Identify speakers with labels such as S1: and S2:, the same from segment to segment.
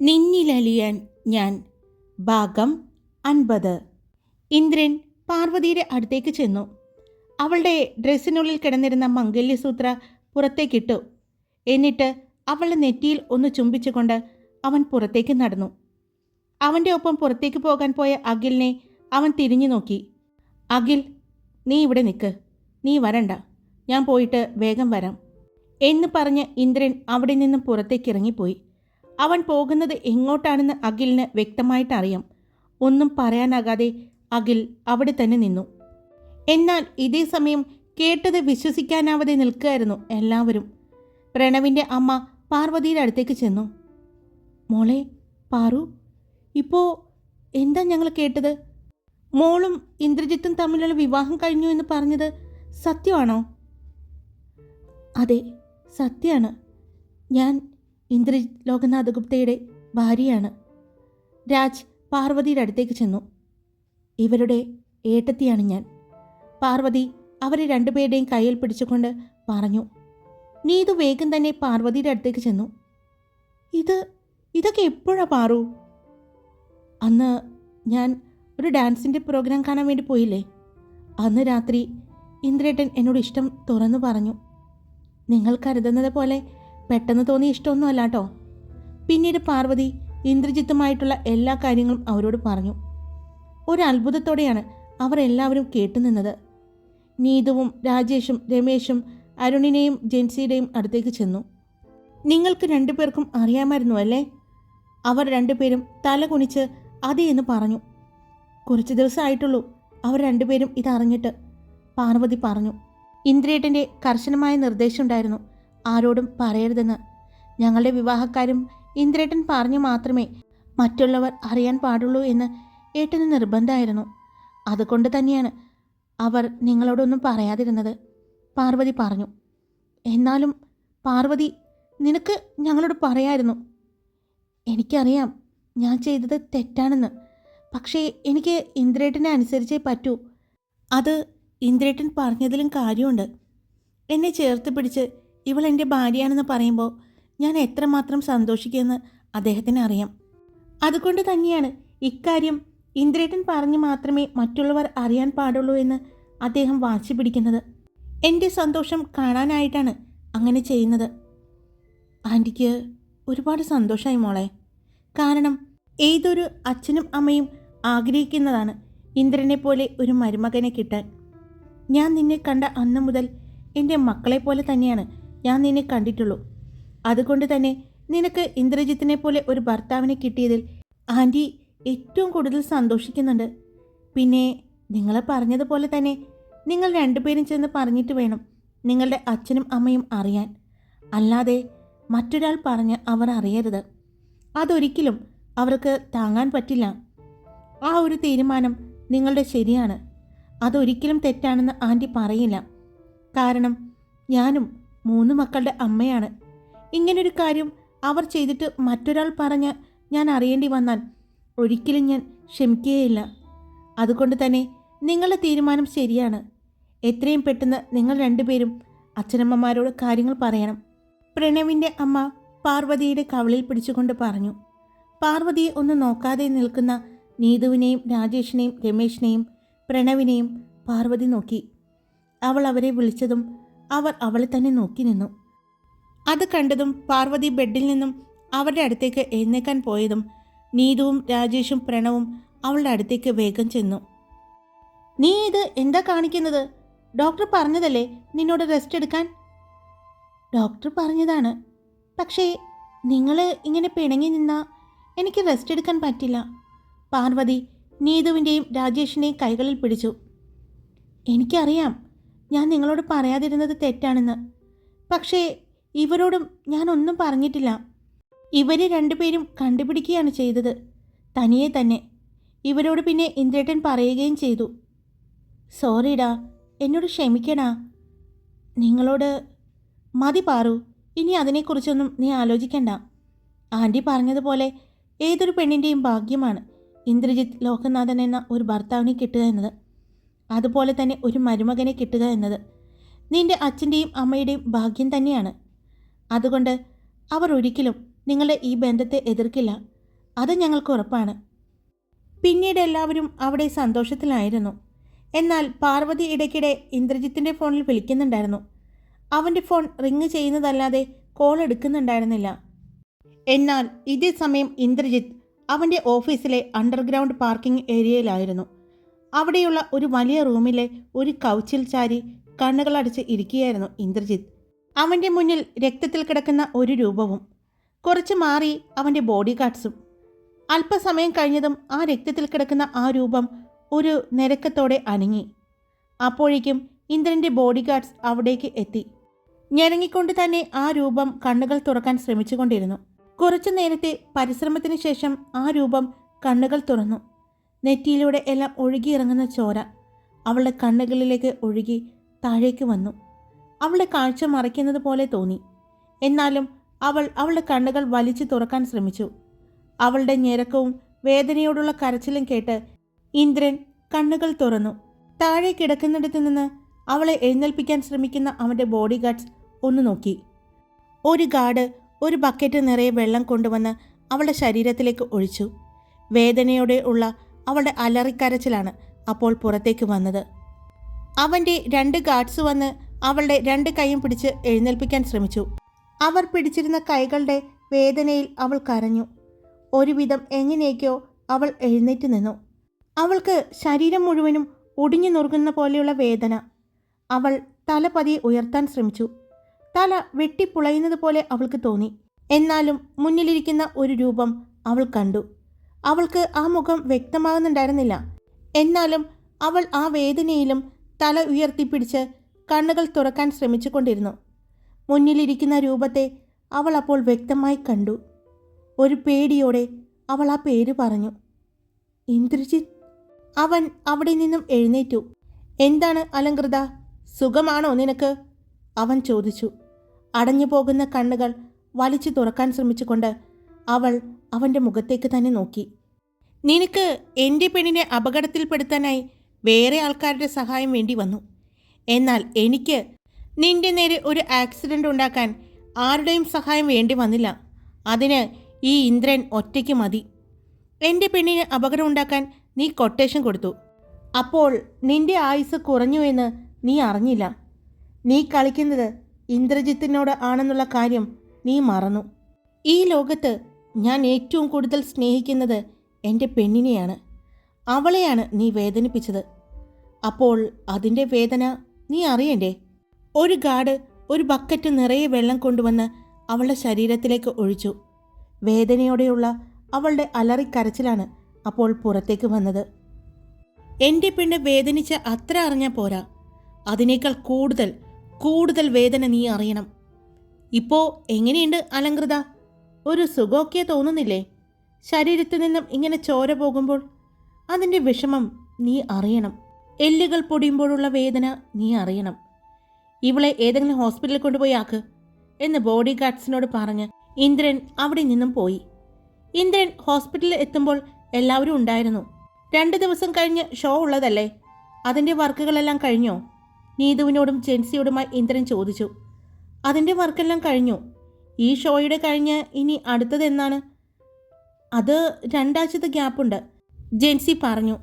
S1: നിന്നിലലിയാൻ ഞാൻ. ഭാഗം അൻപത്. ഇന്ദ്രൻ പാർവതിയുടെ അടുത്തേക്ക് ചെന്നു. അവളുടെ ഡ്രസ്സിനുള്ളിൽ കിടന്നിരുന്ന മംഗല്യസൂത്ര പുറത്തേക്കിട്ടു. എന്നിട്ട് അവളുടെ നെറ്റിയിൽ ഒന്ന് ചുംബിച്ചുകൊണ്ട് അവൻ പുറത്തേക്ക് നടന്നു. അവന്റെ ഒപ്പം പുറത്തേക്ക് പോകാൻ പോയ അഖിലിനെ അവൻ തിരിഞ്ഞു നോക്കി. അഖിൽ നീ ഇവിടെ നിൽക്ക് നീ വരണ്ട. ഞാൻ പോയിട്ട് വേഗം വരാം. എന്ന് പറഞ്ഞ് ഇന്ദ്രൻ അവിടെ നിന്നും പുറത്തേക്ക് ഇറങ്ങിപ്പോയി. അവൻ പോകുന്നത് എങ്ങോട്ടാണെന്ന് അഖിലിന് വ്യക്തമായിട്ട് അറിയാം ഒന്നും പറയാനാകാതെ അഖിൽ അവിടെ തന്നെ നിന്നു. എന്നാൽ ഇതേ സമയം കേട്ടത് വിശ്വസിക്കാനാവാതെ നിൽക്കുകയായിരുന്നു എല്ലാവരും. പ്രണവിന്റെ അമ്മ പാർവതിയുടെ അടുത്തേക്ക് ചെന്നു. മോളെ പാറു ഇപ്പോൾ എന്താ ഞങ്ങൾ കേട്ടത്? മോളും ഇന്ദ്രജിത്തും തമ്മിലുള്ള വിവാഹം കഴിഞ്ഞു എന്ന് പറഞ്ഞത് സത്യമാണോ? അതെ സത്യമാണ്. ഞാൻ ഇന്ദ്രജിത് ലോകനാഥ് ഗുപ്തയുടെ ഭാര്യയാണ്. രാജ് പാർവതിയുടെ അടുത്തേക്ക് ചെന്നു. ഇവരുടെ ഏട്ടത്തിയാണ് ഞാൻ. പാർവതി അവരെ രണ്ടുപേരുടെയും കയ്യിൽ പിടിച്ചുകൊണ്ട് പറഞ്ഞു നീതു വേഗം തന്നെ പാർവതിയുടെ അടുത്തേക്ക് ചെന്നു. ഇത് ഇതൊക്കെ എപ്പോഴാ പാറു? അന്ന് ഞാൻ ഒരു ഡാൻസിന്റെ പ്രോഗ്രാം കാണാൻ വേണ്ടി പോയില്ലേ? അന്ന് രാത്രി ഇന്ദ്രേട്ടൻ എന്നോട് ഇഷ്ടം തുറന്നു പറഞ്ഞു. നിങ്ങൾ കരുതുന്നത് പോലെ പെട്ടെന്ന് തോന്നിയ ഇഷ്ടമൊന്നും അല്ലാട്ടോ പിന്നീട് പാർവതി ഇന്ദ്രജിത്തുമായിട്ടുള്ള എല്ലാ കാര്യങ്ങളും അവരോട് പറഞ്ഞു. ഒരു അത്ഭുതത്തോടെയാണ് അവർ എല്ലാവരും കേട്ടുനിന്നത് നീതുവും രാജേഷും രമേശും അരുണിനെയും ജെൻസിയുടെയും അടുത്തേക്ക് ചെന്നു. നിങ്ങൾക്ക് രണ്ടുപേർക്കും അറിയാമായിരുന്നു അല്ലേ? അവർ രണ്ടുപേരും തല കുനിച്ച് അതെ എന്ന് പറഞ്ഞു. കുറച്ച് ദിവസമായിട്ടുള്ളൂ അവർ രണ്ടുപേരും ഇതറിഞ്ഞിട്ട് പാർവതി പറഞ്ഞു. ഇന്ദ്രേട്ടന്റെ കർശനമായ നിർദ്ദേശമുണ്ടായിരുന്നു ആരോടും പറയരുതെന്ന്. ഞങ്ങളുടെ വിവാഹക്കാരും ഇന്ദ്രേട്ടൻ പറഞ്ഞു മാത്രമേ മറ്റുള്ളവർ അറിയാൻ പാടുള്ളൂ എന്ന് ഏട്ടന് നിർബന്ധമായിരുന്നു. അതുകൊണ്ട് തന്നെയാണ് അവർ നിങ്ങളോടൊന്നും പറയാതിരുന്നത്. പാർവതി പറഞ്ഞു. എന്നാലും പാർവതി നിനക്ക് ഞങ്ങളോട് പറയായിരുന്നു. എനിക്കറിയാം ഞാൻ ചെയ്തത് തെറ്റാണെന്ന്. പക്ഷേ എനിക്ക് ഇന്ദ്രേട്ടനെ അനുസരിച്ചേ പറ്റൂ. അത് ഇന്ദ്രേട്ടൻ പറഞ്ഞതിലും കാര്യമുണ്ട്. എന്നെ ചേർത്ത് പിടിച്ച് ഇവൾ എന്റെ ഭാര്യയാണെന്ന് പറയുമ്പോൾ ഞാൻ എത്രമാത്രം സന്തോഷിക്കുമെന്ന് അദ്ദേഹത്തിന് അറിയാം അതുകൊണ്ട് തന്നെയാണ് ഇക്കാര്യം ഇന്ദ്രേട്ടൻ പറഞ്ഞു മാത്രമേ മറ്റുള്ളവർ അറിയാൻ പാടുള്ളൂ എന്ന് അദ്ദേഹം വാശി പിടിക്കുന്നത്. എന്റെ സന്തോഷം കാണാനായിട്ടാണ് അങ്ങനെ ചെയ്യുന്നത്. ആന്റിക്ക് ഒരുപാട് സന്തോഷമായി മോളെ. കാരണം ഏതൊരു അച്ഛനും അമ്മയും ആഗ്രഹിക്കുന്നതാണ് ഇന്ദ്രനെ പോലെ ഒരു മരുമകനെ കിട്ടാൻ. ഞാൻ നിന്നെ കണ്ട അന്ന് മുതൽ എന്റെ മക്കളെ പോലെ തന്നെയാണ് ഞാൻ നിന്നെ കണ്ടിട്ടുള്ളൂ. അതുകൊണ്ട് തന്നെ നിനക്ക് ഇന്ദ്രജിത്തിനെ പോലെ ഒരു ഭർത്താവിനെ കിട്ടിയതിൽ ആന്റി ഏറ്റവും കൂടുതൽ സന്തോഷിക്കുന്നുണ്ട്. പിന്നെ നിങ്ങൾ പറഞ്ഞതുപോലെ തന്നെ നിങ്ങൾ രണ്ടുപേരും ചെന്ന് പറഞ്ഞിട്ട് വേണം നിങ്ങളുടെ അച്ഛനും അമ്മയും അറിയാൻ. അല്ലാതെ മറ്റൊരാൾ പറഞ്ഞ് അവർ അറിയരുത്. അതൊരിക്കലും അവർക്ക് താങ്ങാൻ പറ്റില്ല. ആ ഒരു തീരുമാനം നിങ്ങളുടെ ശരിയാണ്. അതൊരിക്കലും തെറ്റാണെന്ന് ആന്റി പറയില്ല. കാരണം ഞാനും മൂന്ന് മക്കളുടെ അമ്മയാണ്. ഇങ്ങനൊരു കാര്യം അവർ ചെയ്തിട്ട് മറ്റൊരാൾ പറഞ്ഞ് ഞാൻ അറിയേണ്ടി വന്നാൽ ഒരിക്കലും ഞാൻ ക്ഷമിക്കുകയില്ല. അതുകൊണ്ട് തന്നെ നിങ്ങളുടെ തീരുമാനം ശരിയാണ്. എത്രയും പെട്ടെന്ന് നിങ്ങൾ രണ്ടുപേരും അച്ഛനമ്മമാരോട് കാര്യങ്ങൾ പറയണം. പ്രണവിന്റെ അമ്മ പാർവതിയുടെ കവളിൽ പിടിച്ചുകൊണ്ട് പറഞ്ഞു. പാർവതിയെ ഒന്ന് നോക്കാതെ നിൽക്കുന്ന നീതുവിനെയും രാജേഷിനെയും രമേഷിനെയും പ്രണവിനെയും പാർവതി നോക്കി. അവൾ അവരെ വിളിച്ചതും അവർ അവളെ തന്നെ നോക്കി നിന്നു. അത് കണ്ടതും പാർവതി ബെഡിൽ നിന്നും അവരുടെ അടുത്തേക്ക് എഴുന്നേക്കാൻ പോയതും നീതുവും രാജേഷും പ്രണവും അവളുടെ അടുത്തേക്ക് വേഗം ചെന്നു. നീ ഇത് എന്താ കാണിക്കുന്നത്? ഡോക്ടർ പറഞ്ഞതല്ലേ നിന്നോട് റെസ്റ്റ് എടുക്കാൻ? ഡോക്ടർ പറഞ്ഞതാണ്. പക്ഷേ നിങ്ങൾ ഇങ്ങനെ പിണങ്ങി നിന്നാ എനിക്ക് റെസ്റ്റ് എടുക്കാൻ പറ്റില്ല. പാർവതി നീതുവിന്റെയും രാജേഷിന്റെയും കൈകളിൽ പിടിച്ചു. എനിക്കറിയാം. ഞാൻ നിങ്ങളോട് പറയാതിരുന്നത് തെറ്റാണെന്ന്. പക്ഷേ ഇവരോടും ഞാൻ ഒന്നും പറഞ്ഞിട്ടില്ല. ഇവരെ രണ്ടുപേരും കണ്ടുപിടിക്കുകയാണ് ചെയ്തത്. തനിയെ തന്നെ. ഇവരോട് പിന്നെ ഇന്ദ്രേട്ടൻ പറയുകയും ചെയ്തു. സോറിടാ എന്നോട് ക്ഷമിക്കടാ നിങ്ങളോട് മതി പാറു ഇനി അതിനെക്കുറിച്ചൊന്നും നീ ആലോചിക്കണ്ട. ആന്റി പറഞ്ഞതുപോലെ ഏതൊരു പെണ്ണിന്റെയും ഭാഗ്യമാണ് ഇന്ദ്രജിത്ത് ലോകനാഥൻ എന്ന ഒരു ഭർത്താവിനെ കിട്ടുക എന്നത്. അതുപോലെ തന്നെ ഒരു മരുമകനെ കിട്ടുക എന്നത് നിന്റെ അച്ഛന്റെയും അമ്മയുടെയും ഭാഗ്യം തന്നെയാണ്. അതുകൊണ്ട് അവർ ഒരിക്കലും നിങ്ങളുടെ ഈ ബന്ധത്തെ എതിർക്കില്ല. അത് ഞങ്ങൾക്ക് ഉറപ്പാണ്. പിന്നീട് എല്ലാവരും അവിടെ സന്തോഷത്തിലായിരുന്നു. എന്നാൽ പാർവതി ഇടയ്ക്കിടെ ഇന്ദ്രജിത്തിന്റെ ഫോണിൽ വിളിക്കുന്നുണ്ടായിരുന്നു. അവന്റെ ഫോൺ റിങ് ചെയ്യുന്നതല്ലാതെ കോൾ എടുക്കുന്നുണ്ടായിരുന്നില്ല. എന്നാൽ ഇതേ സമയം ഇന്ദ്രജിത്ത് അവന്റെ ഓഫീസിലെ അണ്ടർഗ്രൗണ്ട് പാർക്കിംഗ് ഏരിയയിലായിരുന്നു. അവിടെയുള്ള ഒരു വലിയ റൂമിലെ ഒരു കൗച്ചിൽ ചാരി കണ്ണുകളടച്ച് ഇരിക്കുകയായിരുന്നു ഇന്ദ്രജിത്ത്. അവന്റെ മുന്നിൽ രക്തത്തിൽ കിടക്കുന്ന ഒരു രൂപവും കുറച്ച് മാറി അവന്റെ ബോഡി ഗാർഡ്സും അല്പസമയം കഴിഞ്ഞതും ആ രക്തത്തിൽ കിടക്കുന്ന ആ രൂപം ഒരു നിരക്കത്തോടെ അനങ്ങി. അപ്പോഴേക്കും ഇന്ദ്രന്റെ ബോഡി ഗാർഡ്സ് അവിടേക്ക് എത്തി. ഞെരങ്ങിക്കൊണ്ട് തന്നെ ആ രൂപം കണ്ണുകൾ തുറക്കാൻ ശ്രമിച്ചുകൊണ്ടിരുന്നു. കുറച്ചു നേരത്തെ പരിശ്രമത്തിന് ശേഷം ആ രൂപം കണ്ണുകൾ തുറന്നു. നെറ്റിയിലൂടെ എല്ലാം ഒഴുകിയിറങ്ങുന്ന ചോര അവളുടെ കണ്ണുകളിലേക്ക് ഒഴുകി താഴേക്ക് വന്നു. അവളുടെ കാഴ്ച മറയ്ക്കുന്നത് പോലെ തോന്നി. എന്നാലും അവൾ അവളുടെ കണ്ണുകൾ വലിച്ചു തുറക്കാൻ ശ്രമിച്ചു. അവളുടെ ഞെരക്കവും വേദനയോടുള്ള കരച്ചിലും കേട്ട് ഇന്ദ്രൻ കണ്ണുകൾ തുറന്നു. താഴെ കിടക്കുന്നിടത്ത് നിന്ന് അവളെ എഴുന്നേൽപ്പിക്കാൻ ശ്രമിക്കുന്ന അവന്റെ ബോഡി ഗാർഡ്സ് ഒന്ന് നോക്കി. ഒരു ഗാർഡ് ഒരു ബക്കറ്റ് നിറയെ വെള്ളം കൊണ്ടുവന്ന് അവളുടെ ശരീരത്തിലേക്ക് ഒഴിച്ചു. വേദനയോടെ ഉള്ള അവളുടെ അലറിക്കരച്ചിലാണ് അപ്പോൾ പുറത്തേക്ക് വന്നത്. അവന്റെ രണ്ട് ഗാർഡ്സ് വന്ന് അവളുടെ രണ്ട് കൈയും പിടിച്ച് എഴുന്നേൽപ്പിക്കാൻ ശ്രമിച്ചു. അവർ പിടിച്ചിരുന്ന കൈകളുടെ വേദനയിൽ അവൾ കരഞ്ഞു. ഒരുവിധം എങ്ങനെയൊക്കെയോ അവൾ എഴുന്നേറ്റ് നിന്നു. അവൾക്ക് ശരീരം മുഴുവനും ഒടിഞ്ഞു നുറുകുന്ന പോലെയുള്ള വേദന. അവൾ തല പതിയെ ഉയർത്താൻ ശ്രമിച്ചു. തല വെട്ടിപ്പുളയുന്നത് പോലെ അവൾക്ക് തോന്നി. എന്നാലും മുന്നിലിരിക്കുന്ന ഒരു രൂപം അവൾ കണ്ടു. അവൾക്ക് ആ മുഖം വ്യക്തമാകുന്നുണ്ടായിരുന്നില്ല. എന്നാലും അവൾ ആ വേദനയിലും തല ഉയർത്തിപ്പിടിച്ച് കണ്ണുകൾ തുറക്കാൻ ശ്രമിച്ചുകൊണ്ടിരുന്നു. മുന്നിലിരിക്കുന്ന രൂപത്തെ അവൾ അപ്പോൾ വ്യക്തമായി കണ്ടു. ഒരു പേടിയോടെ അവൾ ആ പേര് പറഞ്ഞു. ഇന്ദ്രജിത്ത്. അവൻ അവിടെ നിന്നും എഴുന്നേറ്റു. എന്താണ് അലങ്കൃത സുഖമാണോ നിനക്ക്? അവൻ ചോദിച്ചു. അടഞ്ഞു പോകുന്ന കണ്ണുകൾ വലിച്ചു തുറക്കാൻ ശ്രമിച്ചുകൊണ്ട് അവൾ അവന്റെ മുഖത്തേക്ക് തന്നെ നോക്കി. നിനക്ക് എന്റെ പെണ്ണിനെ അപകടത്തിൽപ്പെടുത്താനായി വേറെ ആൾക്കാരുടെ സഹായം വേണ്ടി വന്നു. എന്നാൽ എനിക്ക് നിന്റെ നേരെ ഒരു ആക്സിഡന്റ് ഉണ്ടാക്കാൻ ആരുടെയും സഹായം വേണ്ടി വന്നില്ല. അതിന് ഈ ഇന്ദ്രൻ ഒറ്റയ്ക്ക് മതി. എന്റെ പെണ്ണിന് അപകടം ഉണ്ടാക്കാൻ നീ കൊട്ടേഷൻ കൊടുത്തു. അപ്പോൾ നിന്റെ ആയുസ് കുറഞ്ഞു എന്ന് നീ അറിഞ്ഞില്ല. നീ കളിക്കുന്നത് ഇന്ദ്രജിത്തിനോട് ആണെന്നുള്ള കാര്യം നീ മറന്നു. ഈ ലോകത്ത് ഞാൻ ഏറ്റവും കൂടുതൽ സ്നേഹിക്കുന്നത് എന്റെ പെണ്ണിനെയാണ്. അവളെയാണ് നീ വേദനിപ്പിച്ചത്. അപ്പോൾ അതിന്റെ വേദന നീ അറിയണ്ടേ? ഒരു ഗാർഡ് ഒരു ബക്കറ്റ് നിറയെ വെള്ളം കൊണ്ടുവന്ന് അവളുടെ ശരീരത്തിലേക്ക് ഒഴിച്ചു. വേദനയോടെയുള്ള അവളുടെ അലറിക്കരച്ചിലാണ് അപ്പോൾ പുറത്തേക്ക് വന്നത്. എന്റെ പെണ്ണ് വേദനിച്ച് അത്ര അറിഞ്ഞാൽ പോരാ. അതിനേക്കാൾ കൂടുതൽ കൂടുതൽ വേദന നീ അറിയണം. ഇപ്പോൾ എങ്ങനെയുണ്ട് അലങ്കൃത ഒരു സുഖമൊക്കെ തോന്നുന്നില്ലേ? ശരീരത്തിൽ നിന്നും ഇങ്ങനെ ചോര പോകുമ്പോൾ അതിന്റെ വിഷമം നീ അറിയണം. എല്ലുകൾ പൊടിയുമ്പോഴുള്ള വേദന നീ അറിയണം. ഇവളെ ഏതെങ്കിലും ഹോസ്പിറ്റലിൽ കൊണ്ടുപോയി ആക്ക് എന്ന് ബോഡി ഗാർഡ്സിനോട് പറഞ്ഞ് ഇന്ദ്രൻ അവിടെ നിന്നും പോയി. ഇന്ദ്രൻ ഹോസ്പിറ്റലിൽ എത്തുമ്പോൾ എല്ലാവരും ഉണ്ടായിരുന്നു. രണ്ട് ദിവസം കഴിഞ്ഞ് ഷോ ഉള്ളതല്ലേ? അതിന്റെ വർക്കുകളെല്ലാം കഴിഞ്ഞോ? നീതുവിനോടും ജെൻസിയോടുമായി ഇന്ദ്രൻ ചോദിച്ചു. അതിന്റെ വർക്കെല്ലാം കഴിഞ്ഞു. ഈ ഷോയുടെ കഴിഞ്ഞ് ഇനി അടുത്തത് എന്നാണ്? അത് രണ്ടാഴ്ചത്തെ ഗ്യാപ്പുണ്ട്. ജെൻസി പറഞ്ഞു.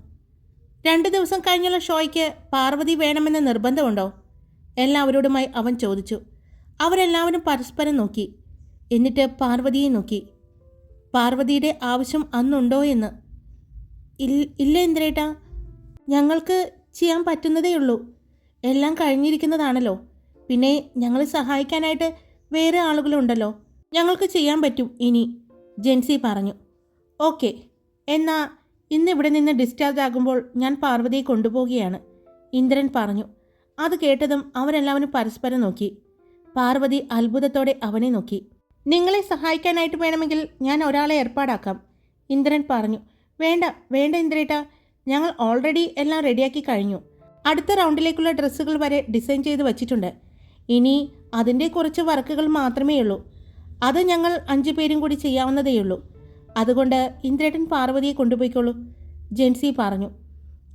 S1: രണ്ട് ദിവസം കഴിഞ്ഞുള്ള ഷോയ്ക്ക് പാർവതി വേണമെന്ന നിർബന്ധമുണ്ടോ? എല്ലാവരോടുമായി അവൻ ചോദിച്ചു. അവരെല്ലാവരും പരസ്പരം നോക്കി. എന്നിട്ട് പാർവതിയെ നോക്കി. പാർവതിയുടെ ആവശ്യം അന്നുണ്ടോ എന്ന്. ഇല്ല ഇന്ദ്രേട്ടാ. ഞങ്ങൾക്ക് ചെയ്യാൻ പറ്റുന്നതേ ഉള്ളൂ എല്ലാം കഴിഞ്ഞിരിക്കുന്നതാണല്ലോ. പിന്നെ ഞങ്ങളെ സഹായിക്കാനായിട്ട് വേറെ ആളുകളുണ്ടല്ലോ. ഞങ്ങൾക്ക് ചെയ്യാൻ പറ്റും ഇനി ജെൻസി പറഞ്ഞു. ഓക്കെ എന്നാ ഇന്ന് ഇവിടെ നിന്ന് ഡിസ്ചാർജ് ആകുമ്പോൾ ഞാൻ പാർവതിയെ കൊണ്ടുപോവുകയാണ് ഇന്ദ്രൻ പറഞ്ഞു. അത് കേട്ടതും അവരെല്ലാവരും പരസ്പരം നോക്കി. പാർവതി അത്ഭുതത്തോടെ അവനെ നോക്കി. നിങ്ങളെ സഹായിക്കാനായിട്ട് വേണമെങ്കിൽ ഞാൻ ഒരാളെ ഏർപ്പാടാക്കാം ഇന്ദ്രൻ പറഞ്ഞു. വേണ്ട വേണ്ട ഇന്ദ്രേട്ട ഞങ്ങൾ ഓൾറെഡി എല്ലാം റെഡിയാക്കി കഴിഞ്ഞു. അടുത്ത റൗണ്ടിലേക്കുള്ള ഡ്രസ്സുകൾ വരെ ഡിസൈൻ ചെയ്ത് വച്ചിട്ടുണ്ട്. ഇനി അതിന്റെ കുറച്ച് വർക്കുകൾ മാത്രമേ ഉള്ളൂ. അത് ഞങ്ങൾ അഞ്ചു പേരും കൂടി ചെയ്യാവുന്നതേയുള്ളൂ അതുകൊണ്ട് ഇന്ദ്രേട്ടൻ പാർവതിയെ കൊണ്ടുപോയിക്കോളൂ ജെൻസി പറഞ്ഞു.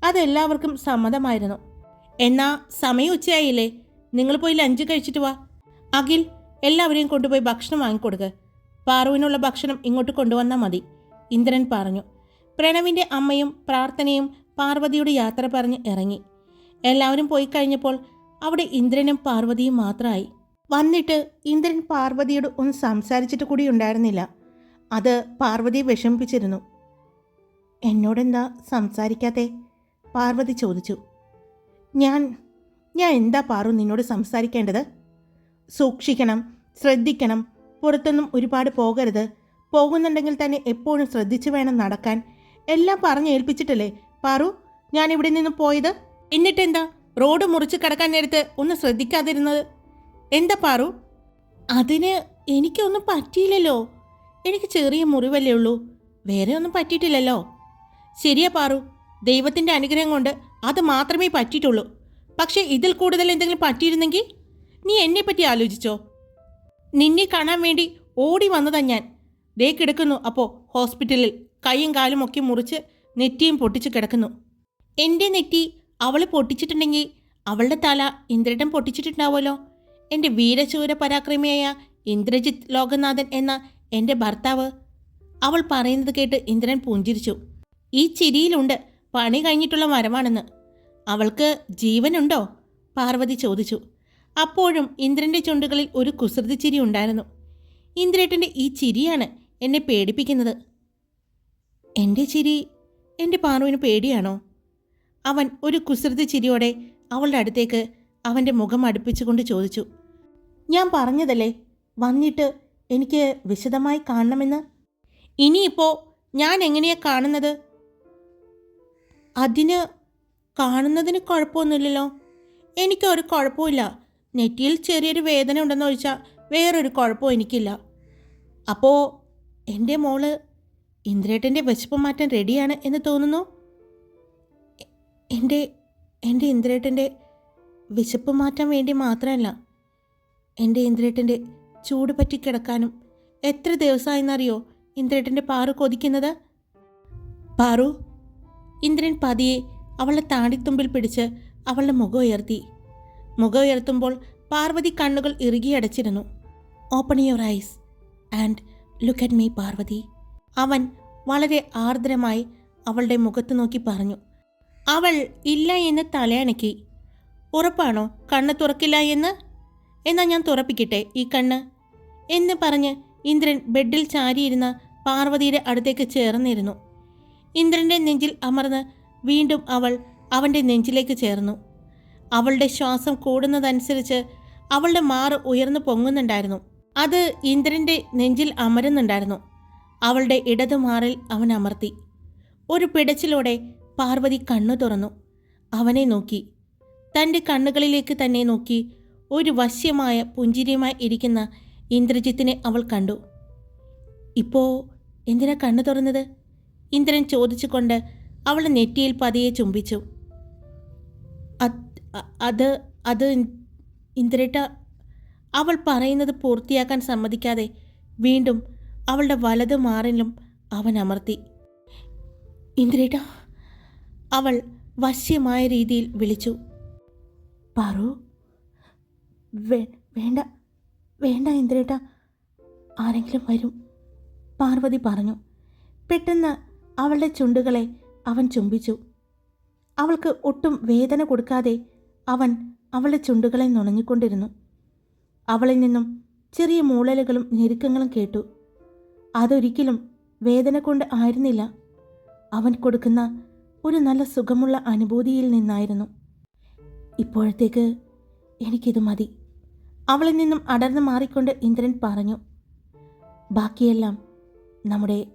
S1: അതെല്ലാവർക്കും സമ്മതമായിരുന്നു. എന്നാ സമയം ഉച്ചയായില്ലേ? നിങ്ങൾ പോയി ലഞ്ച് കഴിച്ചിട്ട് വാ. അഖിൽ എല്ലാവരെയും കൊണ്ടുപോയി ഭക്ഷണം വാങ്ങിക്കൊടുക്ക്. പാറുവിനുള്ള ഭക്ഷണം ഇങ്ങോട്ട് കൊണ്ടുവന്നാൽ മതി ഇന്ദ്രൻ പറഞ്ഞു. പ്രണവിന്റെ അമ്മയും പ്രാർത്ഥനയും പാർവതിയുടെ യാത്ര പറഞ്ഞ് ഇറങ്ങി. എല്ലാവരും പോയി കഴിഞ്ഞപ്പോൾ അവിടെ ഇന്ദ്രനും പാർവതിയും മാത്രമായി. വന്നിട്ട് ഇന്ദ്രൻ പാർവതിയോട് ഒന്ന് സംസാരിച്ചിട്ട് കൂടി ഉണ്ടായിരുന്നില്ല. അത് പാർവതിയെ വിഷമിപ്പിച്ചിരുന്നു. എന്നോടെന്താ സംസാരിക്കാത്തേ? പാർവതി ചോദിച്ചു. ഞാൻ ഞാൻ എന്താ പാറു നിന്നോട് സംസാരിക്കേണ്ടത്? സൂക്ഷിക്കണം ശ്രദ്ധിക്കണം. പുറത്തൊന്നും ഒരുപാട് പോകരുത്. പോകുന്നുണ്ടെങ്കിൽ തന്നെ എപ്പോഴും ശ്രദ്ധിച്ചു വേണം നടക്കാൻ. എല്ലാം പറഞ്ഞ് ഏൽപ്പിച്ചിട്ടല്ലേ? പാറു ഞാൻ ഇവിടെ നിന്ന് പോയത്? എന്നിട്ടെന്താ? റോഡ് മുറിച്ച് കടക്കാൻ നേരത്ത് ഒന്ന് ശ്രദ്ധിക്കാതിരുന്നത്? എന്താ പാറു? അതിന് എനിക്കൊന്നും പറ്റിയില്ലല്ലോ. എനിക്ക് ചെറിയ മുറിവല്ലേ ഉള്ളൂ. വേറെ ഒന്നും പറ്റിയിട്ടില്ലല്ലോ. ശരിയാ പാറു. ദൈവത്തിന്റെ അനുഗ്രഹം കൊണ്ട് അത് മാത്രമേ പറ്റിയിട്ടുള്ളൂ. പക്ഷേ ഇതിൽ കൂടുതൽ എന്തെങ്കിലും പറ്റിയിരുന്നെങ്കിൽ നീ എന്നെപ്പറ്റി ആലോചിച്ചോ. നിന്നെ കാണാൻ വേണ്ടി ഓടി വന്നതാ ഞാൻ. ദേ കിടക്കുന്നു. അപ്പോൾ ഹോസ്പിറ്റലിൽ കൈയും കാലും ഒക്കെ മുറിച്ച് നെറ്റിയും പൊട്ടിച്ച് കിടക്കുന്നു. എന്റെ നെറ്റി അവൾ പൊട്ടിച്ചിട്ടുണ്ടെങ്കിൽ അവളുടെ തല ഇന്ദ്രടം പൊട്ടിച്ചിട്ടുണ്ടാവുമല്ലോ. എന്റെ വീരശൂര പരാക്രമിയായ ഇന്ദ്രജിത് ലോകനാഥൻ എന്ന എന്റെ ഭർത്താവ്. അവൾ പറയുന്നത് കേട്ട് ഇന്ദ്രൻ പുഞ്ചിരിച്ചു. ഈ ചിരിയിലുണ്ട് പണി കഴിഞ്ഞിട്ടുള്ള മരമാണെന്ന് അവൾക്ക് ജീവനുണ്ടോ? പാർവതി ചോദിച്ചു. അപ്പോഴും ഇന്ദ്രന്റെ ചുണ്ടുകളിൽ ഒരു കുസൃതി ചിരി ഉണ്ടായിരുന്നു. ഇന്ദ്രേട്ടന്റെ ഈ ചിരിയാണ് എന്നെ പേടിപ്പിക്കുന്നത്. എന്റെ ചിരി എന്റെ പാറുവിന് പേടിയാണോ? അവൻ ഒരു കുസൃതി ചിരിയോടെ അവളുടെ അടുത്തേക്ക് അവന്റെ മുഖം അടുപ്പിച്ചുകൊണ്ട് ചോദിച്ചു. ഞാൻ പറഞ്ഞതല്ലേ? വന്നിട്ട് എനിക്ക് വിശദമായി കാണണമെന്ന്? ഇനിയിപ്പോൾ ഞാൻ എങ്ങനെയാ കാണുന്നത്? അതിന് കാണുന്നതിന് കുഴപ്പമൊന്നുമില്ലല്ലോ. എനിക്കൊരു കുഴപ്പമില്ല നെറ്റിയിൽ ചെറിയൊരു വേദന ഉണ്ടെന്ന് ചോദിച്ചാൽ വേറൊരു കുഴപ്പവും എനിക്കില്ല. അപ്പോൾ എന്റെ മോൾ ഇന്ദ്രേട്ടന്റെ വിശപ്പ് മാറ്റാൻ റെഡിയാണ് എന്ന് തോന്നുന്നു? എന്റെ എന്റെ ഇന്ദ്രേട്ടന്റെ വിശപ്പ് മാറ്റാൻ വേണ്ടി മാത്രമല്ല എന്റെ ഇന്ദ്രേട്ടന്റെ ചൂട് പറ്റി കിടക്കാനും എത്ര ദിവസമായെന്നറിയോ ഇന്ദ്രേട്ടന്റെ പാറു കൊതിക്കുന്നത്? പാറു ഇന്ദ്രൻ പതിയെ അവളുടെ താടിത്തുമ്പിൽ പിടിച്ച് അവളുടെ മുഖം ഉയർത്തി. മുഖം ഉയർത്തുമ്പോൾ പാർവതി കണ്ണുകൾ ഇറുകിയടച്ചിരുന്നു open your eyes and look at me Parvati അവൻ വളരെ ആർദ്രമായി അവളുടെ മുഖത്ത് നോക്കി പറഞ്ഞു. അവൾ ഇല്ല എന്ന് തലയണക്കി. ഉറപ്പാണോ കണ്ണ് തുറക്കില്ല എന്ന്? എന്നാ ഞാൻ തുറപ്പിക്കട്ടെ ഈ കണ്ണ്? എന്ന് പറഞ്ഞ് ഇന്ദ്രൻ ബെഡിൽ ചാരിയിരുന്ന പാർവതിയുടെ അടുത്തേക്ക് ചേർന്നിരുന്നു. ഇന്ദ്രന്റെ നെഞ്ചിൽ അമർന്ന് വീണ്ടും അവൾ അവന്റെ നെഞ്ചിലേക്ക് ചേർന്നു. അവളുടെ ശ്വാസം കൂടുന്നതനുസരിച്ച് അവളുടെ മാറ് ഉയർന്നു പൊങ്ങുന്നുണ്ടായിരുന്നു. അത് ഇന്ദ്രന്റെ നെഞ്ചിൽ അമരുന്നുണ്ടായിരുന്നു. അവളുടെ ഇടതുമാറിൽ അവൻ അമർത്തി. ഒരു പിടച്ചിലോടെ പാർവതി കണ്ണു തുറന്നു. അവനെ നോക്കി. തന്റെ കണ്ണുകളിലേക്ക് തന്നെ നോക്കി ഒരു വശ്യമായ പുഞ്ചിരിയുമായി ഇരിക്കുന്ന ഇന്ദ്രജിത്തിനെ അവൾ കണ്ടു. ഇപ്പോൾ എന്തിനാ കണ്ണു തുറന്നത്? ഇന്ദ്രൻ ചോദിച്ചുകൊണ്ട് അവൾ നെറ്റിയിൽ പതിയെ ചുംബിച്ചു. അത് അത് ഇന്ദ്രേട്ട അവൾ പറയുന്നത് പൂർത്തിയാക്കാൻ സമ്മതിക്കാതെ വീണ്ടും അവളുടെ വലത് മാറിലും അവൻ അമർത്തി. ഇന്ദ്രേട്ട അവൾ വശ്യമായ രീതിയിൽ വിളിച്ചു. പറു വേണ്ട വേണ്ട ഇന്ദ്രേട്ട. ആരെങ്കിലും വരും പാർവതി പറഞ്ഞു. പെട്ടെന്ന് അവളുടെ ചുണ്ടുകളെ അവൻ ചുംബിച്ചു. അവൾക്ക് ഒട്ടും വേദന കൊടുക്കാതെ അവൻ അവളുടെ ചുണ്ടുകളെ നുണഞ്ഞിക്കൊണ്ടിരുന്നു അവളിൽ നിന്നും ചെറിയ മൂളലുകളും ഞെരുക്കങ്ങളും കേട്ടു. അതൊരിക്കലും വേദന കൊണ്ട് ആയിരുന്നില്ല. അവൻ കൊടുക്കുന്ന ഒരു നല്ല സുഖമുള്ള അനുഭൂതിയിൽ നിന്നായിരുന്നു. ഇപ്പോഴത്തേക്ക് എനിക്കിത് മതി. അവളിൽ നിന്നും അടർന്നു മാറിക്കൊണ്ട് ഇന്ദ്രൻ പറഞ്ഞു ബാക്കിയെല്ലാം നമ്മുടെ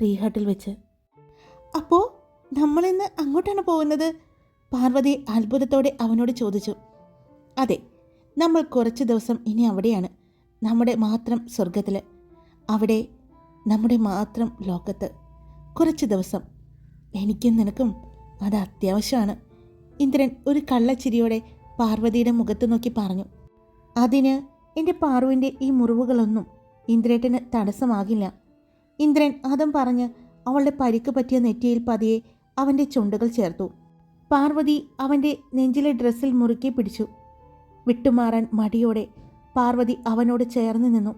S1: ട്രീ ഹട്ടിൽ വെച്ച്. അപ്പോൾ നമ്മളിന്ന് അങ്ങോട്ടാണ് പോകുന്നത്? പാർവതി അത്ഭുതത്തോടെ അവനോട് ചോദിച്ചു. അതെ നമ്മൾ കുറച്ച് ദിവസം ഇനി അവിടെയാണ് നമ്മുടെ മാത്രം സ്വർഗത്തിൽ അവിടെ നമ്മുടെ മാത്രം ലോകത്ത്. കുറച്ച് ദിവസം. എനിക്കും നിനക്കും അത് അത്യാവശ്യമാണ്. ഇന്ദ്രൻ ഒരു കള്ളച്ചിരിയോടെ പാർവതിയുടെ മുഖത്ത് നോക്കി പറഞ്ഞു. അതിന് എന്റെ പാറുവിന്റെ ഈ മുറിവുകളൊന്നും ഇന്ദ്രേട്ടന് തടസ്സമാകില്ല. ഇന്ദ്രൻ അതും പറഞ്ഞ് അവളുടെ പരിക്ക് പറ്റിയ നെറ്റിയിൽ പതിയെ അവന്റെ ചുണ്ടുകൾ ചേർത്തു. പാർവതി അവന്റെ നെഞ്ചിലെ ഡ്രസ്സിൽ മുറുക്കി പിടിച്ചു. വിട്ടുമാറാൻ മടിയോടെ പാർവതി അവനോട് ചേർന്ന് നിന്നു.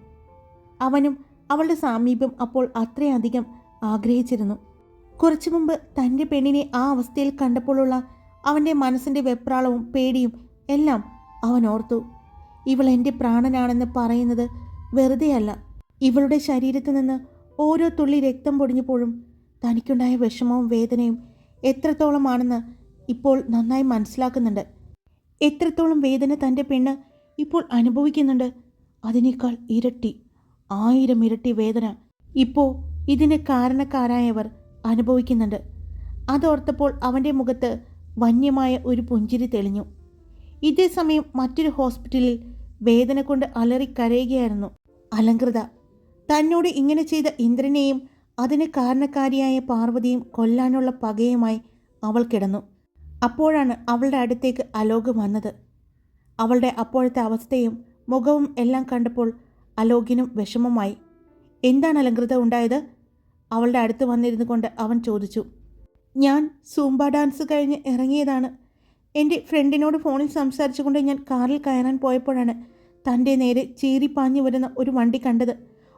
S1: അവനും അവളുടെ സാമീപ്യം അപ്പോൾ അത്രയധികം ആഗ്രഹിച്ചിരുന്നു. കുറച്ചു മുമ്പ് തന്റെ പെണ്ണിനെ ആ അവസ്ഥയിൽ കണ്ടപ്പോഴുള്ള അവന്റെ മനസ്സിന്റെ വെപ്രാളവും പേടിയും എല്ലാം അവൻ ഓർത്തു ഇവൾ എന്റെ പ്രാണനാണെന്ന് പറയുന്നത് വെറുതെയല്ല. ഇവളുടെ ശരീരത്തു നിന്ന് ഓരോ തുള്ളി രക്തം പൊടിഞ്ഞപ്പോഴും തനിക്കുണ്ടായ വിഷമവും വേദനയും എത്രത്തോളമാണെന്ന് ഇപ്പോൾ നന്നായി മനസ്സിലാക്കുന്നുണ്ട്. എത്രത്തോളം വേദന തന്റെ പെണ്ണ് ഇപ്പോൾ അനുഭവിക്കുന്നുണ്ട് അതിനേക്കാൾ ഇരട്ടി ആയിരം ഇരട്ടി വേദന ഇപ്പോൾ ഇതിന് കാരണക്കാരായവർ അനുഭവിക്കുന്നുണ്ട്. അതോർത്തപ്പോൾ അവന്റെ മുഖത്ത് വന്യമായ ഒരു പുഞ്ചിരി തെളിഞ്ഞു. ഇതേ സമയം മറ്റൊരു ഹോസ്പിറ്റലിൽ വേദന കൊണ്ട് അലറിക്കരയുകയായിരുന്നു. അലങ്കൃത തന്നോട് ഇങ്ങനെ ചെയ്ത ഇന്ദ്രനെയും അതിന് കാരണക്കാരിയായ പാർവതിയും കൊല്ലാനുള്ള പകയുമായി അവൾ കിടന്നു. അപ്പോഴാണ് അവളുടെ അടുത്തേക്ക് അലോക് വന്നത്. അവളുടെ അപ്പോഴത്തെ അവസ്ഥയും മുഖവും എല്ലാം കണ്ടപ്പോൾ അലോകിനും വിഷമമായി. എന്താണ് അലങ്കൃത ഉണ്ടായത്? അവളുടെ അടുത്ത് വന്നിരുന്നു കൊണ്ട് അവൻ ചോദിച്ചു. ഞാൻ സൂംബ ഡാൻസ് കഴിഞ്ഞ് ഇറങ്ങിയതാണ്. എന്റെ ഫ്രണ്ടിനോട് ഫോണിൽ സംസാരിച്ചുകൊണ്ട് ഞാൻ കാറിൽ കയറാൻ പോയപ്പോഴാണ് തന്റെ നേരെ ചീറിപ്പാഞ്ഞു വരുന്ന ഒരു വണ്ടി കണ്ടത്.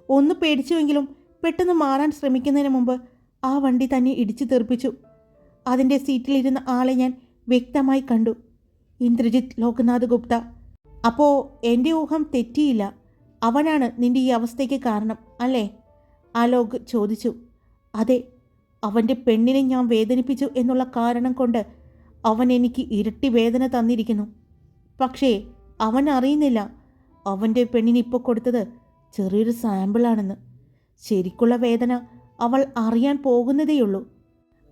S1: ഒന്ന് പേടിച്ചുവെങ്കിലും പെട്ടെന്ന് മാറാൻ ശ്രമിക്കുന്നതിന് മുമ്പ് ആ വണ്ടി തന്നെ ഇടിച്ചു തെറിപ്പിച്ചു. അതിന്റെ സീറ്റിലിരുന്ന ആളെ ഞാൻ വ്യക്തമായി കണ്ടു. ഇന്ദ്രജിത് ലോക്നാഥ് ഗുപ്ത. അപ്പോൾ എന്റെ ഊഹം തെറ്റിയില്ല. അവനാണ് നിന്റെ ഈ അവസ്ഥയ്ക്ക് കാരണം അല്ലേ? ആലോക് ചോദിച്ചു. അതെ അവന്റെ പെണ്ണിനെ ഞാൻ വേദനിപ്പിച്ചു എന്നുള്ള കാരണം കൊണ്ട് അവൻ എനിക്ക് ഇരട്ടി വേദന തന്നിരിക്കുന്നു. പക്ഷേ അവൻ അറിയുന്നില്ല. അവന്റെ പെണ്ണിനിപ്പോൾ കൊടുത്തത് ചെറിയൊരു സാമ്പിളാണെന്ന്. ശരിക്കുള്ള വേദന അവൾ അറിയാൻ പോകുന്നതേയുള്ളൂ.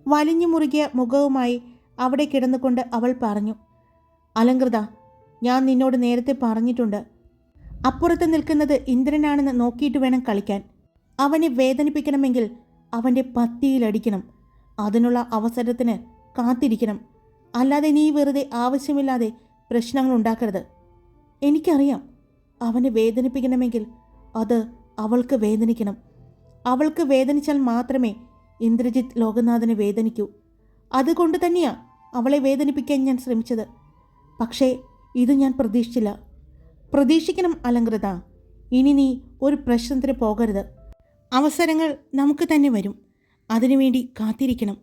S1: വലിഞ്ഞു മുറുകിയ മുഖവുമായി അവിടെ കിടന്നുകൊണ്ട് അവൾ പറഞ്ഞു അലങ്കൃത ഞാൻ നിന്നോട് നേരത്തെ പറഞ്ഞിട്ടുണ്ട്. അപ്പുറത്ത് നിൽക്കുന്നത് ഇന്ദ്രനാണെന്ന് നോക്കിയിട്ട് വേണം കളിക്കാൻ. അവനെ വേദനിപ്പിക്കണമെങ്കിൽ അവന്റെ പത്തിയിലടിക്കണം. അതിനുള്ള അവസരത്തിന് കാത്തിരിക്കണം. അല്ലാതെ നീ വെറുതെ ആവശ്യമില്ലാതെ പ്രശ്നങ്ങൾ ഉണ്ടാക്കരുത്. എനിക്കറിയാം അവനെ വേദനിപ്പിക്കണമെങ്കിൽ അത് അവൾക്ക് വേദനിക്കണം. അവൾക്ക് വേദനിച്ചാൽ മാത്രമേ ഇന്ദ്രജിത്ത് ലോകനാഥനെ വേദനിക്കൂ. അതുകൊണ്ട് തന്നെയാ അവളെ വേദനിപ്പിക്കാൻ ഞാൻ ശ്രമിച്ചത്. പക്ഷേ ഇത് ഞാൻ പ്രതീക്ഷിച്ചില്ല. പ്രതീക്ഷിക്കണം അലങ്കൃത. ഇനി നീ ഒരു പ്രശ്നത്തിന് പോകരുത്. അവസരങ്ങൾ നമുക്ക് തന്നെ വരും. അതിനുവേണ്ടി കാത്തിരിക്കണം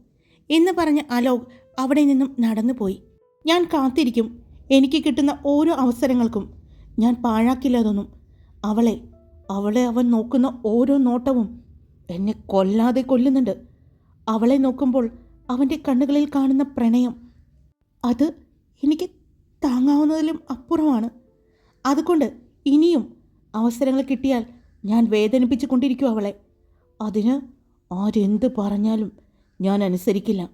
S1: എന്ന് പറഞ്ഞ അലോക് അവിടെ നിന്നും നടന്നുപോയി. ഞാൻ കാത്തിരിക്കും. എനിക്ക് കിട്ടുന്ന ഓരോ അവസരങ്ങൾക്കും ഞാൻ പാഴാക്കില്ലാതൊന്നും. അവളെ അവളെ അവൻ നോക്കുന്ന ഓരോ നോട്ടവും എന്നെ കൊല്ലാതെ കൊല്ലുന്നുണ്ട്. അവളെ നോക്കുമ്പോൾ അവന്റെ കണ്ണുകളിൽ കാണുന്ന പ്രണയം അത് എനിക്ക് താങ്ങാവുന്നതിലും അപ്പുറമാണ്. അതുകൊണ്ട് ഇനിയും അവസരങ്ങൾ കിട്ടിയാൽ ഞാൻ വേദനിപ്പിച്ചു കൊണ്ടിരിക്കും അവളെ. അതിന് ആരെന്ത് പറഞ്ഞാലും ഞാൻ അനുസരിക്കില്ല.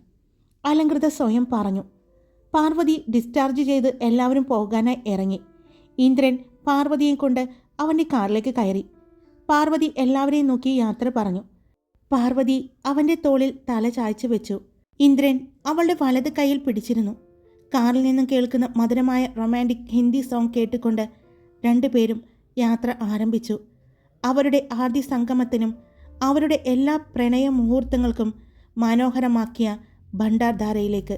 S1: അലങ്കൃത സ്വയം പറഞ്ഞു. പാർവതി ഡിസ്ചാർജ് ചെയ്ത് എല്ലാവരും പോകാനായി ഇറങ്ങി. ഇന്ദ്രൻ പാർവതിയെ കൊണ്ട് അവന്റെ കാറിലേക്ക് കയറി. പാർവതി എല്ലാവരെയും നോക്കി യാത്ര പറഞ്ഞു. പാർവതി അവന്റെ തോളിൽ തല ചായ്ച്ചു വെച്ചു. ഇന്ദ്രൻ അവളുടെ വലത് കൈയിൽ പിടിച്ചിരുന്നു. കാറിൽ നിന്നും കേൾക്കുന്ന മധുരമായ റൊമാന്റിക് ഹിന്ദി സോങ് കേട്ടുകൊണ്ട് രണ്ടുപേരും യാത്ര ആരംഭിച്ചു. അവരുടെ ആദ്യ സംഗമത്തിനും അവരുടെ എല്ലാ പ്രണയ മുഹൂർത്തങ്ങൾക്കും മനോഹരമാക്കിയ ഭണ്ഡാർധാരയിലേക്ക്.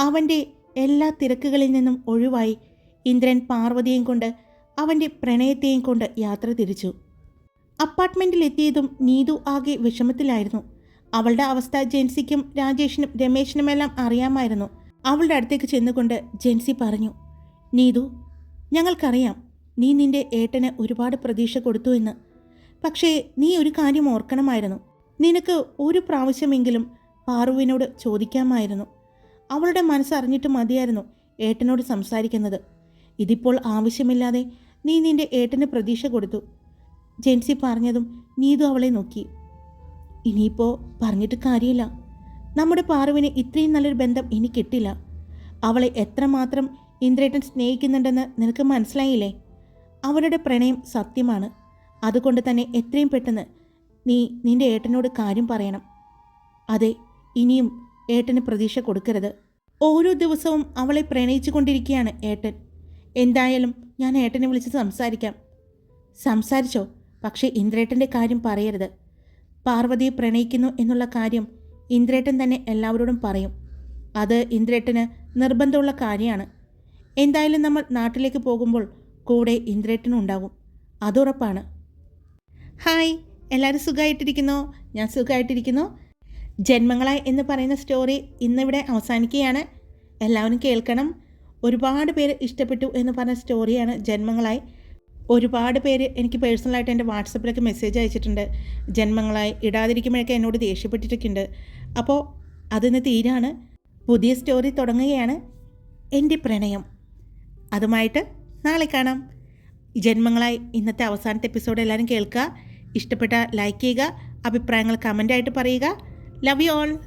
S1: അവന്റെ എല്ലാ തിരക്കുകളിൽ നിന്നും ഒഴിവായി ഇന്ദ്രൻ പാർവതിയെയും കൊണ്ട് അവന്റെ പ്രണയത്തെയും കൊണ്ട് യാത്ര തിരിച്ചു. അപ്പാർട്ട്മെന്റിലെത്തിയതും നീതു ആകെ വിഷമത്തിലായിരുന്നു. അവളുടെ അവസ്ഥ ജെൻസിക്കും രാജേഷിനും രമേശിനുമെല്ലാം അറിയാമായിരുന്നു. അവളുടെ അടുത്തേക്ക് ചെന്നുകൊണ്ട് ജെൻസി പറഞ്ഞു നീതു ഞങ്ങൾക്കറിയാം നീ നിന്റെ ഏട്ടന് ഒരുപാട് പ്രതീക്ഷ കൊടുത്തു എന്ന്. പക്ഷേ നീ ഒരു കാര്യം ഓർക്കണമായിരുന്നു. നിനക്ക് ഒരു പ്രാവശ്യമെങ്കിലും പാറുവിനോട് ചോദിക്കാമായിരുന്നു. അവളുടെ മനസ്സറിഞ്ഞിട്ട് മതിയായിരുന്നു ഏട്ടനോട് സംസാരിക്കുന്നത്. ഇതിപ്പോൾ ആവശ്യമില്ലാതെ നീ നിന്റെ ഏട്ടന് പ്രതീക്ഷ കൊടുത്തു. ജെൻസി പറഞ്ഞതും നീതു അവളെ നോക്കി. ഇനിയിപ്പോൾ പറഞ്ഞിട്ട് കാര്യമില്ല. നമ്മുടെ പാറുവിന് ഇത്രയും നല്ലൊരു ബന്ധം ഇനി കിട്ടില്ല. അവളെ എത്രമാത്രം ഇന്ദ്രേട്ടൻ സ്നേഹിക്കുന്നുണ്ടെന്ന് നിനക്ക് മനസ്സിലായില്ലേ? അവരുടെ പ്രണയം സത്യമാണ്. അതുകൊണ്ട് തന്നെ എത്രയും പെട്ടെന്ന് നീ നിന്റെ ഏട്ടനോട് കാര്യം പറയണം. അതെ ഇനിയും ഏട്ടന് പ്രതീക്ഷ കൊടുക്കരുത്. ഓരോ ദിവസവും അവളെ പ്രണയിച്ചു കൊണ്ടിരിക്കുകയാണ് ഏട്ടൻ. എന്തായാലും ഞാൻ ഏട്ടനെ വിളിച്ച് സംസാരിക്കാം. സംസാരിച്ചോ? പക്ഷേ ഇന്ദ്രേട്ടന്റെ കാര്യം പറയരുത്. പാർവതിയെ പ്രണയിക്കുന്നു എന്നുള്ള കാര്യം ഇന്ദ്രേട്ടൻ തന്നെ എല്ലാവരോടും പറയും. അത് ഇന്ദ്രേട്ടന് നിർബന്ധമുള്ള കാര്യമാണ്. എന്തായാലും നമ്മൾ നാട്ടിലേക്ക് പോകുമ്പോൾ കൂടെ ഇന്ദ്രേട്ടനും ഉണ്ടാകും അതുറപ്പാണ്. ഹായ്. എല്ലാവരും സുഖമായിട്ടിരിക്കുന്നോ? ഞാൻ സുഖമായിട്ടിരിക്കുന്നു. ജന്മങ്ങളായി എന്ന് പറയുന്ന സ്റ്റോറി ഇന്നിവിടെ അവസാനിക്കുകയാണ്. എല്ലാവരും കേൾക്കണം. ഒരുപാട് പേര് ഇഷ്ടപ്പെട്ടു എന്ന് പറഞ്ഞ സ്റ്റോറിയാണ് ജന്മങ്ങളായി. ഒരുപാട് പേര് എനിക്ക് പേഴ്സണലായിട്ട് എന്റെ വാട്സപ്പിലൊക്കെ മെസ്സേജ് അയച്ചിട്ടുണ്ട്. ജന്മങ്ങളായി ഇടാതിരിക്കുമ്പോഴൊക്കെ എന്നോട് ദേഷ്യപ്പെട്ടിട്ടൊക്കെയുണ്ട്. അപ്പോൾ അതിന് തീരാണ്. പുതിയ സ്റ്റോറി തുടങ്ങുകയാണ്. എന്റെ പ്രണയം. അതുമായിട്ട് നാളെ കാണാം. ജന്മങ്ങളായി ഇന്നത്തെ അവസാനത്തെ എപ്പിസോഡ് എല്ലാവരും കേൾക്കുക. ഇഷ്ടപ്പെട്ട ലൈക്ക് ചെയ്യുക. അഭിപ്രായങ്ങൾ കമന്റായിട്ട് പറയുക. la viol